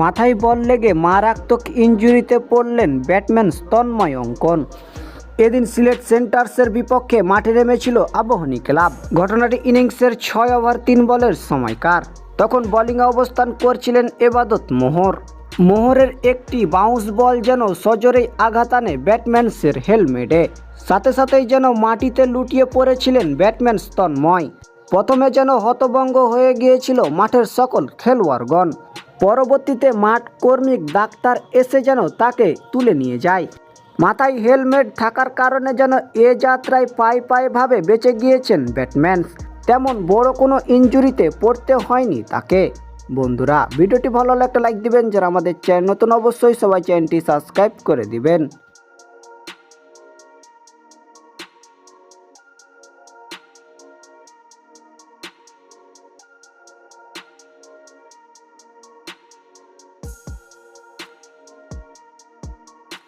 মাথায় বল লেগে মারাত্মক ইঞ্জুরিতে পড়লেন ব্যাটম্যান স্তন্ময় অঙ্কন। এদিন সিলেট সেন্টার্সের বিপক্ষে মাঠে নেমেছিল আবহনী ক্লাব। ঘটনাটি ইনিংসের ছয় ওভার, তিন বলের সময়কার। তখন বোলিংয়ে অবস্থান করছিলেন এবাদত মোহর। মোহরের একটি বাউন্স বল যেন সজোরেই আঘাত আনে ব্যাটম্যানসের হেলমেটে। সাথে সাথেই যেন মাটিতে লুটিয়ে পড়েছিলেন ব্যাটম্যান স্তন্ময় প্রথমে যেন হতভঙ্গ হয়ে গিয়েছিল মাঠের সকল খেলোয়াড়গণ। পরবর্তীতে মাঠ কর্মিক ডাক্তার এসে যেন তাকে তুলে নিয়ে যায়। মাথায় হেলমেট থাকার কারণে যেন এ যাত্রায় পায়ে পায়ে ভাবে বেঁচে গিয়েছেন ব্যাটম্যান তেমন বড় কোনো ইঞ্জুরিতে পড়তে হয়নি তাকে। বন্ধুরা, ভিডিওটি ভালো লাগলে লাইক দিবেন। যারা আমাদের চ্যানেল নতুন, অবশ্যই সবাই চ্যানেলটি সাবস্ক্রাইব করে দিবেন।